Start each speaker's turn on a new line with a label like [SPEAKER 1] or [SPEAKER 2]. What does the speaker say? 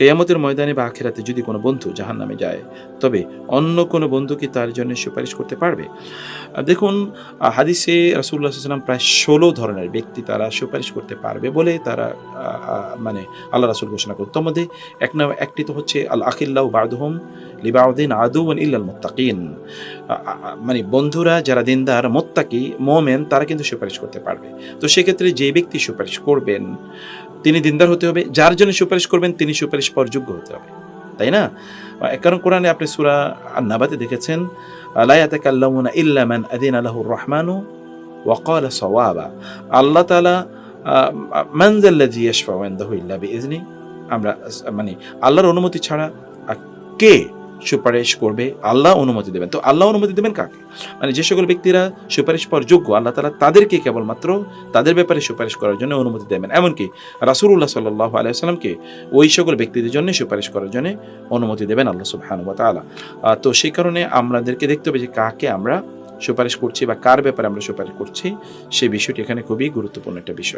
[SPEAKER 1] কেয়ামতের ময়দানে বা আখেরাতে যদি কোনো বন্ধু জাহান নামে যায়, তবে অন্য কোনো বন্ধু কি তার জন্য সুপারিশ করতে পারবে? দেখুন হাদিসে রাসুল্লাহ সাল্লাম প্রায় ষোলো ধরনের ব্যক্তি তারা সুপারিশ করতে পারবে বলে তারা মানে আল্লাহ রাসুল ঘোষণা করত মধ্যে এক না একটি তো হচ্ছে আল আখিল্লাহ বাদহুম লিবাউদ্দিন আদুন ইল্লাল মোত্তাকিন। মানে বন্ধুরা যারা দিনদার, মোত্তাকি, মোমেন, তারা কিন্তু সুপারিশ করতে পারবে। তো সেক্ষেত্রে যে ব্যক্তি সুপারিশ করবেন, তিনি দিনদার হতে হবে। যার জন্য সুপারিশ করবেন, তিনি সুপারিশ পাওয়ার যোগ্য হতে হবে, তাই না? কারণ কোরআনে আপনি সুরা নাবাতে দেখেছেন লায়াতাকাল্লামুনা ইল্লা মান আদিন আলাহুর রহমানু ওয়াকাল সওয়াবা। আল্লাহ তালা মানজাল্লাজি ইল্লা বিইজনি আমরা মানে আল্লাহর অনুমতি ছাড়া কে সুপারিশ করবে, আল্লাহ অনুমতি দেবেন। তো আল্লাহ অনুমতি দেবেন কাকে? মানে যে সকল ব্যক্তিরা সুপারিশ পাওয়ার যোগ্য, আল্লাহ তালা তাদেরকে কেবলমাত্র তাদের ব্যাপারে সুপারিশ করার জন্য অনুমতি দেবেন। এমনকি রাসুল্লাহ সাল্লাহ আলাইসাল্লামকে ওই সকল ব্যক্তিদের জন্য সুপারিশ করার জন্য অনুমতি দেবেন আল্লাহ সুবহানুবা তালা তো সেই কারণে আমাদেরকে দেখতে হবে যে কাকে আমরা সুপারিশ করছি বা কার ব্যাপারে আমরা সুপারিশ করছি সেই বিষয়টি এখানে খুবই গুরুত্বপূর্ণ একটা বিষয়।